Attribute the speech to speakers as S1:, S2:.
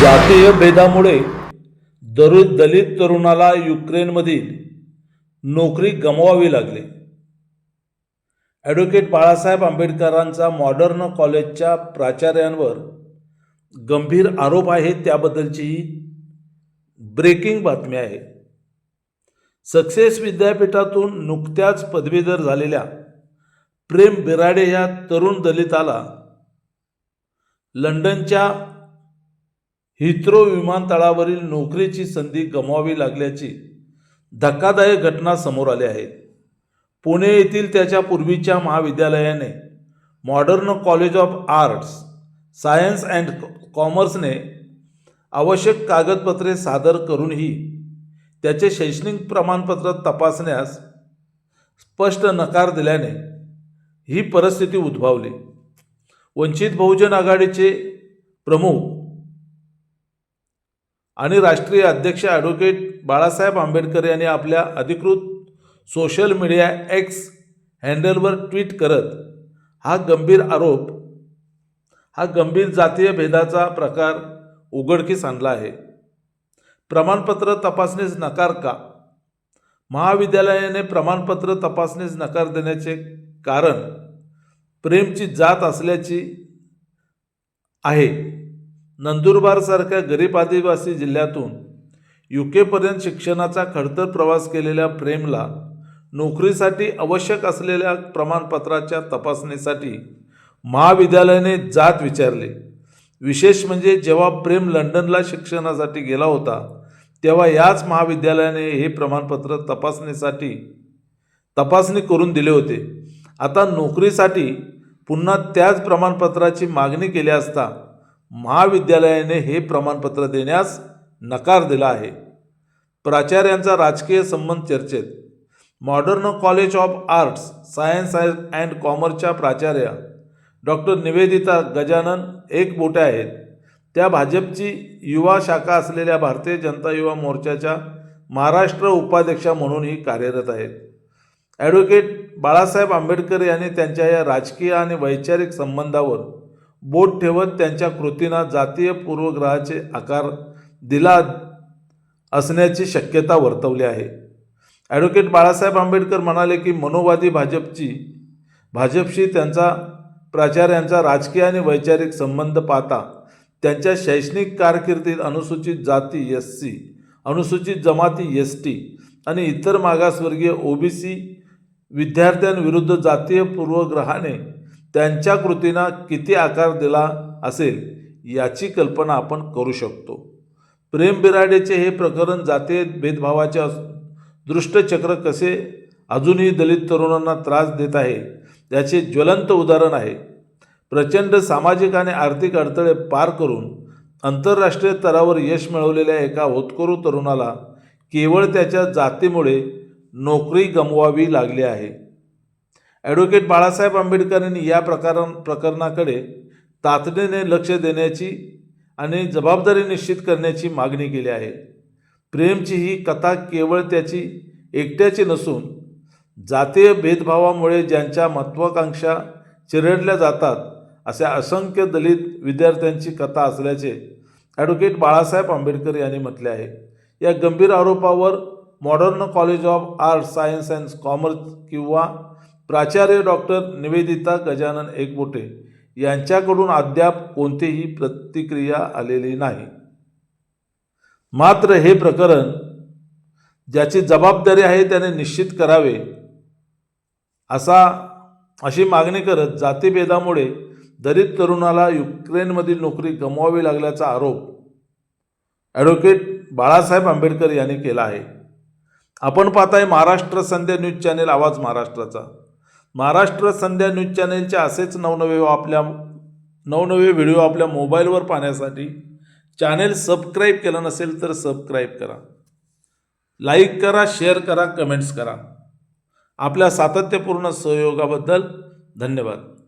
S1: जातीय भेदामुळे दरुद दलित तरुणाला युक्रेनमधील नोकरी गमवावी लागली. ॲडव्होकेट बाळासाहेब आंबेडकरांचा मॉडर्न कॉलेजच्या प्राचार्यांवर गंभीर आरोप आहेत त्याबद्दलची ब्रेकिंग बातमी आहे. सक्सेस विद्यापीठातून नुकत्याच पदवीधर झालेल्या प्रेम बिराडे या तरुण दलिताला लंडनच्या हिथ्रो विमानतळावरील नोकरीची संधी गमवावी लागल्याची धक्कादायक घटना समोर आली आहे. पुणे येथील त्याच्या पूर्वीच्या महाविद्यालयाने modern college of arts science and कॉमर्सने आवश्यक कागदपत्रे सादर करूनही त्याचे शैक्षणिक प्रमाणपत्र तपासण्यास स्पष्ट नकार दिल्याने ही परिस्थिती उद्भवली. वंचित बहुजन आघाडीचे प्रमुख आणि राष्ट्रीय अध्यक्ष ॲडव्होकेट बाळासाहेब आंबेडकर यांनी आपल्या अधिकृत सोशल मीडिया एक्स हँडलवर ट्विट करत हा गंभीर आरोप हा गंभीर जातीय भेदाचा प्रकार उघडकीस आणला आहे. प्रमाणपत्र तपासणीस नकार का? महाविद्यालयाने प्रमाणपत्र तपासणीस नकार देण्याचे कारण प्रेमची जात असल्याची आहे. नंदुरबारसारख्या गरीब आदिवासी जिल्ह्यातून यू केपर्यंत शिक्षणाचा खडतर प्रवास केलेल्या प्रेमला नोकरीसाठी आवश्यक असलेल्या प्रमाणपत्राच्या तपासणीसाठी महाविद्यालयाने जात विचारले. विशेष म्हणजे जेव्हा प्रेम लंडनला शिक्षणासाठी गेला होता तेव्हा याच महाविद्यालयाने हे प्रमाणपत्र तपासणीसाठी तपासणी करून दिले होते. आता नोकरीसाठी पुन्हा त्याच प्रमाणपत्राची मागणी केली असता महाविद्यालयाने हे प्रमाणपत्र देण्यास नकार दिला आहे. प्राचार्यांचा राजकीय संबंध चर्चेत. Modern college of arts science and कॉमर्सच्या प्राचार्या डॉक्टर निवेदिता गजानन एक बोटे आहेत. त्या भाजपची युवा शाखा असलेल्या भारतीय जनता युवा मोर्चाच्या महाराष्ट्र उपाध्यक्षा म्हणूनही कार्यरत आहेत. ॲडव्होकेट बाळासाहेब आंबेडकर यांनी त्यांच्या या राजकीय आणि वैचारिक संबंधावर बोट ठेवत त्यांच्या कृतींना जातीय पूर्वग्रहाचे आकार दिला असण्याची शक्यता वर्तवली आहे. ॲडव्होकेट बाळासाहेब आंबेडकर म्हणाले की मनोवादी भाजपची भाजपशी त्यांचा प्राचार्यांचा राजकीय आणि वैचारिक संबंध पाहता त्यांच्या शैक्षणिक कारकिर्दीत अनुसूचित जाती एस सी अनुसूचित जमाती एस टी आणि इतर मागासवर्गीय ओबीसी विद्यार्थ्यांविरुद्ध जातीय पूर्वग्रहाने त्यांच्या कृतींना किती आकार दिला असेल याची कल्पना आपण करू शकतो. प्रेम बिराडेचे हे प्रकरण जाते भेदभावाच्या दृष्टचक्र कसे अजूनही दलित तरुणांना त्रास देत आहे याचे ज्वलंत उदाहरण आहे. प्रचंड सामाजिक आणि आर्थिक अडथळे पार करून आंतरराष्ट्रीय स्तरावर यश मिळवलेल्या एका होतकरू तरुणाला केवळ त्याच्या जातीमुळे नोकरी गमवावी लागली आहे. ॲडव्होकेट बाळासाहेब आंबेडकरांनी या प्रकारा प्रकरणाकडे तातडीने लक्ष देण्याची आणि जबाबदारी निश्चित करण्याची मागणी केली आहे. प्रेमची ही कथा केवळ त्याची एकट्याची नसून जातीय भेदभावामुळे ज्यांच्या महत्त्वाकांक्षा चिरडल्या जातात अशा असंख्य दलित विद्यार्थ्यांची कथा असल्याचे ॲडव्होकेट बाळासाहेब आंबेडकर यांनी म्हटले आहे. या गंभीर आरोपावर modern college of art science and commerce किंवा प्राचार्य डॉक्टर निवेदिता गजानन एकबोटे यांच्याकडून अद्याप कोणतीही प्रतिक्रिया आलेली नाही. मात्र हे प्रकरण ज्याची जबाबदारी आहे त्याने निश्चित करावे असा अशी मागणी करत जातीभेदामुळे दलित तरुणाला युक्रेनमधील नोकरी गमवावी लागल्याचा आरोप ॲडव्होकेट बाळासाहेब आंबेडकर यांनी केला आहे. आपण पाहताय महाराष्ट्र संध्या न्यूज चॅनेल आवाज महाराष्ट्राचा. महाराष्ट्र संध्या न्यूज चॅनेलचे असेच नवनवे आपल्या नवनवे व्हिडिओ आपल्या मोबाईलवर पाहण्यासाठी चॅनेल सबस्क्राईब केलं नसेल तर सबस्क्राईब करा. लाईक करा शेअर करा कमेंट्स करा. आपल्या सातत्यपूर्ण सहयोगाबद्दल धन्यवाद.